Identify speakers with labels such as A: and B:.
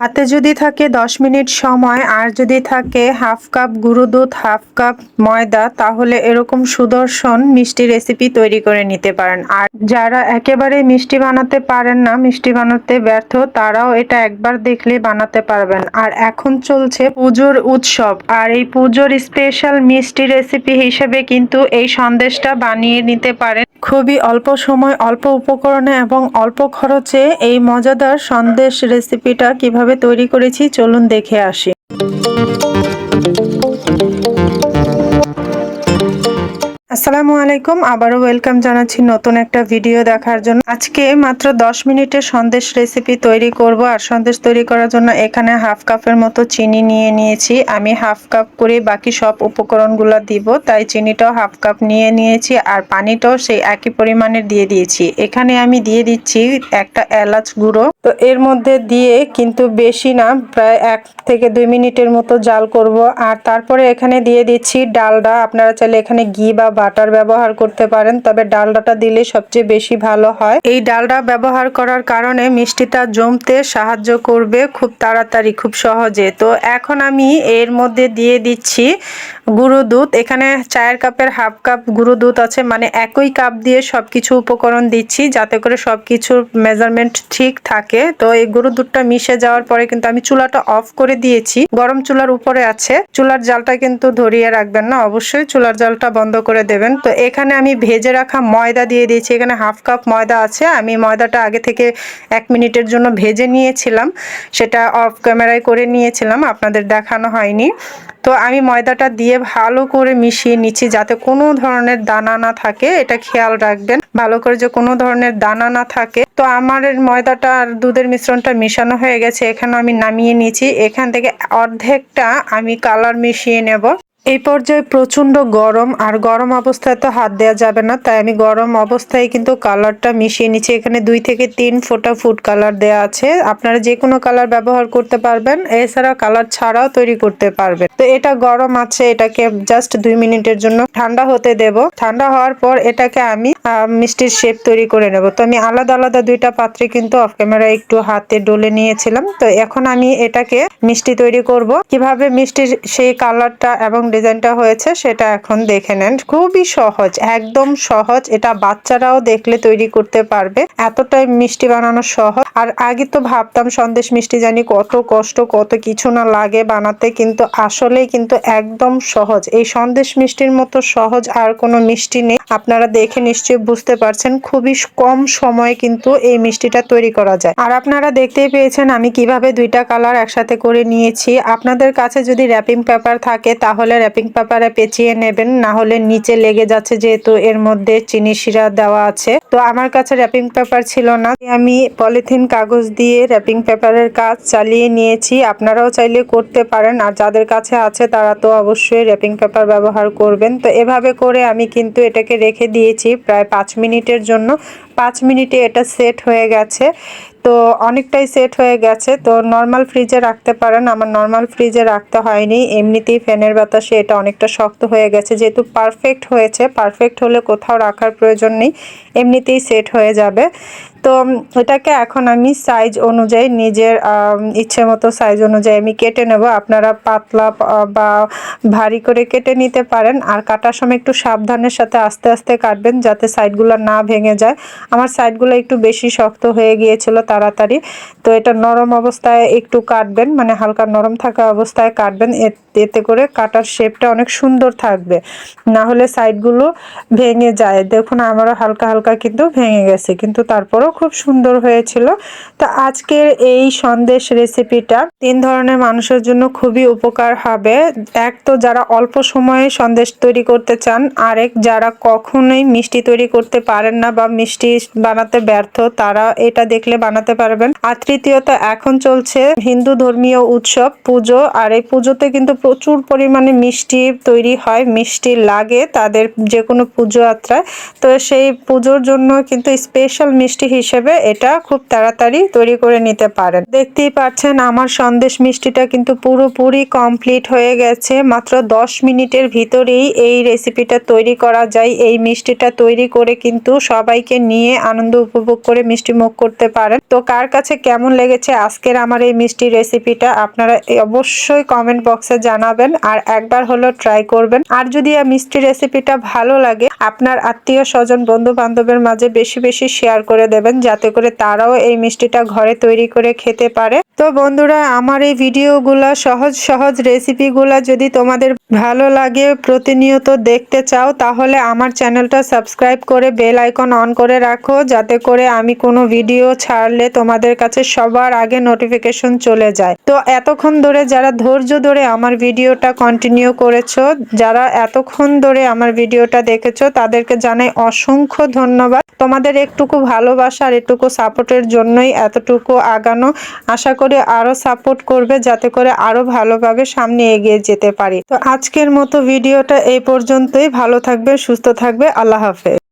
A: হাতে যদি থাকে দশ মিনিট সময়, আর যদি থাকে হাফ কাপ গুঁড়ো দুধ হাফ কাপ ময়দা, তাহলে এরকম সুদর্শন মিষ্টি রেসিপি তৈরি করে নিতে পারেন। আর যারা একেবারে মিষ্টি বানাতে পারেন না, মিষ্টি বানাতে ব্যর্থ, তারাও এটা একবার দেখলে বানাতে পারবেন। আর এখন চলছে পুজোর উৎসব। আর এই পুজোর স্পেশাল মিষ্টি রেসিপি হিসেবে কিন্তু এই সন্দেশটা বানিয়ে নিতে পারেন। খুবই অল্প সময়, অল্প উপকরণে এবং অল্প খরচে এই মজাদার সন্দেশ রেসিপিটা কীভাবে তৈরি করেছি চলুন দেখে আসি। আসসালামু আলাইকুম। আবারও ওয়েলকাম জানাচ্ছি নতুন একটা ভিডিও দেখার জন্য। আজকে মাত্র 10 মিনিটের সন্দেশ রেসিপি তৈরি করব। আর সন্দেশ তৈরি করার জন্য এখানে হাফ কাপের মতো চিনি নিয়ে নিয়েছি। আমি হাফ কাপ করে বাকি সব উপকরণগুলো দিব। তাই চিনিটাও হাফ কাপ নিয়ে নিয়েছি। আর পানিটাও সেই একই পরিমাণের দিয়ে দিয়েছি। এখানে আমি দিয়ে দিচ্ছি একটা এলাচ গুঁড়ো। তো এর মধ্যে দিয়ে কিন্তু বেশি না, প্রায় এক থেকে দুই মিনিটের মতো জাল করব। আর তারপরে এখানে দিয়ে দিচ্ছি ডালডা। আপনারা চাইলে এখানে ঘি বা বাটার ব্যবহার করতে পারেন, তবে ডালডাটা দিলে সবচেয়ে বেশি ভালো হয়। এই ডালডা ব্যবহার করার কারণে মিষ্টিটা জমতে সাহায্য করবে খুব তাড়াতাড়ি, খুব সহজে। তো এখন আমি এর মধ্যে দিয়ে দিচ্ছি গুঁড়ো দুধ। এখানে চায়ের কাপের হাফ কাপ গুঁড়ো দুধ আছে। মানে একই কাপ দিয়ে সব কিছু উপকরণ দিচ্ছি যাতে করে সব কিছুর মেজারমেন্ট ঠিক থাকে। তো এই গুঁড়ো দুধটা মিশে যাওয়ার পরে কিন্তু আমি চুলাটা অফ করে দিয়েছি। গরম চুলার উপরে আছে। চুলার জালটা কিন্তু ধরিয়ে রাখবেন না। অবশ্যই চুলার জালটা বন্ধ করে দেবেন। তো এখানে আমি ভেজে রাখা ময়দা দিয়ে দিয়েছি। এখানে হাফ কাপ ময়দা আছে। আমি ময়দাটা আগে থেকে এক মিনিটের জন্য ভেজে নিয়েছিলাম। সেটা অফ ক্যামেরায় করে নিয়েছিলাম। আপনাদের দেখানো হয়নি। তো আমি ময়দাটা দিয়ে ভালো করে মিশিয়ে নিচ্ছি যাতে কোনো ধরনের দানা না থাকে। এটা খেয়াল রাখবেন, ভালো করে যে কোনো ধরনের দানা না থাকে। তো আমার ময়দাটা আর দুধের মিশ্রণটা মিশানো হয়ে গেছে, এখানে আমি নামিয়ে নিয়েছি এখান থেকে অর্ধেকটা আমি কালার মিশিয়ে নেব। এই পর্যায়ে প্রচণ্ড গরম আর গরম অবস্থায় তো হাত দেওয়া যাবে না, তাই আমি গরম অবস্থায় কিন্তু কালারটা মিশিয়ে নিচ্ছি। এখানে দুই থেকে তিন ফোঁটা ফুড কালার দেওয়া আছে। আপনারা যে কোনো কালার ব্যবহার করতে পারবেন, এছাড়া কালার ছাড়াও তৈরি করতে পারবেন। তো এটা গরম আছে, এটাকে জাস্ট দুই মিনিটের জন্য ঠান্ডা হতে দেব। ঠান্ডা হওয়ার পর এটাকে আমি মিষ্টির শেপ তৈরি করে নেব। তো আমি আলাদা আলাদা দুইটা পাত্রে কিন্তু অফ ক্যামেরা একটু হাতে ডলে নিয়েছিলাম। তো এখন আমি এটাকে মিষ্টি তৈরি করব। কীভাবে মিষ্টির সেই কালারটা এবং ডিজাইনটা হয়েছে, সেটা এখন দেখে নেন। খুবই সহজ, একদম সহজ। এটা বাচ্চারাও দেখলে তৈরি করতে পারবে। এতটাই মিষ্টি বানানো সহজ। আর আগে তো ভাবতাম, সন্দেশ মিষ্টি জানি কত কষ্ট, কত কিছু না লাগে বানাতে, কিন্তু আসলেই কিন্তু একদম সহজ। এই সন্দেশ মিষ্টির মতো সহজ আর কোনো মিষ্টি নেই। আপনারা দেখে নিশ্চয়ই বুঝতে পারছেন, খুবই কম সময়ে কিন্তু এই মিষ্টিটা তৈরি করা যায়। আর আপনারা দেখতেই পেয়েছেন, আমি কীভাবে দুইটা কালার একসাথে করে নিয়েছি। আপনাদের কাছে যদি র্যাপিং পেপার থাকে, তাহলে র্যাপিং পেপারে পেঁচিয়ে নেবেন, না হলে নিচে লেগে যাচ্ছে যেহেতু এর মধ্যে চিনি শিরা দেওয়া আছে। তো আমার কাছে র্যাপিং পেপার ছিল না। আমি পলিথিন কাগজ দিয়ে র্যাপিং পেপারের কাজ চালিয়ে নিয়েছি। আপনারাও চাইলে করতে পারেন, আর যাদের কাছে আছে তারা তো অবশ্যই র্যাপিং পেপার ব্যবহার করবেন। তো এভাবে করে আমি কিন্তু এটাকে রেখে দিয়েছি প্রায় পাঁচ মিনিটের জন্য। পাঁচ মিনিটে এটা সেট হয়ে গেছে। তো অনেকটাই সেট হয়ে গেছে। তো নর্মাল ফ্রিজে রাখতে পারেন। আমার নর্মাল ফ্রিজে রাখতে হয়নি। এমনিতেই ফ্যানের বাতাসে এটা অনেকটা শক্ত হয়ে গেছে। যেহেতু পারফেক্ট হয়েছে পারফেক্ট হলে কোথাও রাখার প্রয়োজন নেই। এমনিতেই সেট হয়ে যাবে। তো এটাকে এখন আমি সাইজ অনুযায়ী নিজের ইচ্ছে মতো সাইজ অনুযায়ী আমি কেটে নেব। আপনারা পাতলা বা ভারী করে কেটে নিতে পারেন। আর কাটার সময় একটু সাবধানের সাথে আস্তে আস্তে কাটবেন যাতে সাইডগুলো না ভেঙে যায়। আমার সাইডগুলো একটু বেশি শক্ত হয়ে গিয়েছিল তাড়াতাড়ি। তো এটা নরম অবস্থায় একটু কাটবেন মানে হালকা নরম থাকা অবস্থায় কাটবেন। এতে করে কাটার শেপটা অনেক সুন্দর থাকবে। না হলে সাইডগুলো ভেঙে যায়। দেখুন, আমারও হালকা হালকা কিন্তু ভেঙে গেছে। কিন্তু তারপরও খুব সুন্দর হয়েছিল। তো আজকের এই সন্দেশ রেসিপিটা তিন ধরনের মানুষের জন্য খুবই উপকার হবে। এক তো যারা অল্প সময়ে সন্দেশ তৈরি করতে চান, আরেক যারা কখনোই মিষ্টি তৈরি করতে পারেন না বা মিষ্টি বানাতে ব্যর্থ, তারা এটা দেখলে বানাতে পারবেন। আর তৃতীয়ত, এখন চলছে হিন্দু ধর্মীয় উৎসব, পুজো, আর এই পুজোতে কিন্তু প্রচুর পরিমাণে মিষ্টি তৈরি হয়, মিষ্টি লাগে তাদের যে কোনো পুজো যাত্রায়। তো সেই পুজোর জন্য কিন্তু স্পেশাল মিষ্টি হিসেবে এটা খুব তাড়াতাড়ি তৈরি করে নিতে পারেন। দেখতেই পাচ্ছেন আমার সন্দেশ মিষ্টিটা কিন্তু পুরোপুরি কমপ্লিট হয়ে গেছে। মাত্র দশ মিনিটের ভিতরেই এই রেসিপিটা তৈরি করা যায়। এই মিষ্টিটা তৈরি করে কিন্তু সবাইকে নিয়ে আনন্দ উপভোগ করে মিষ্টি মুখ করতে পারেন। তো কার কাছে কেমন লেগেছে আজকের আমার এই মিষ্টি রেসিপিটা আপনারা অবশ্যই কমেন্ট বক্সে জানাবেন আর একবার হলো ট্রাই করবেন। আর যদি মিষ্টি রেসিপিটা ভালো লাগে, আপনার আত্মীয় স্বজন বন্ধু বান্ধবের মাঝে বেশি বেশি শেয়ার করে দেবেন। যাতে করে তারাও এই মিষ্টিটা ঘরে তৈরি করে খেতে পারে। তো বন্ধুরা, আমার এই ভিডিওগুলো, সহজ সহজ রেসিপিগুলো যদি তোমাদের ভালো লাগে, প্রতিনিয়ত দেখতে চাও, তাহলে আমার চ্যানেলটা সাবস্ক্রাইব করে বেল আইকন অন করে রাখো, যাতে করে আমি কোনো ভিডিও ছাড়লে তোমাদের কাছে সবার আগে নোটিফিকেশন চলে যায়। তো এতক্ষণ ধরে যারা ধৈর্য ধরে আমার ভিডিওটা কন্টিনিউ করেছ, যারা এতক্ষণ ধরে আমার ভিডিওটা দেখেছ, তাদেরকে জানাই অসংখ্য ধন্যবাদ। তোমাদের একটুকু ভালোবাসা আর এটুকু সাপোর্টের জন্যই এতটুকু আগানো। আশা করি আরও সাপোর্ট করবে যাতে করে আরও ভালোভাবে সামনে এগিয়ে যেতে পারি। তো আজকের মতো ভিডিওটা এই পর্যন্তই। ভালো থাকবে, সুস্থ থাকবে। আল্লাহ হাফেজ।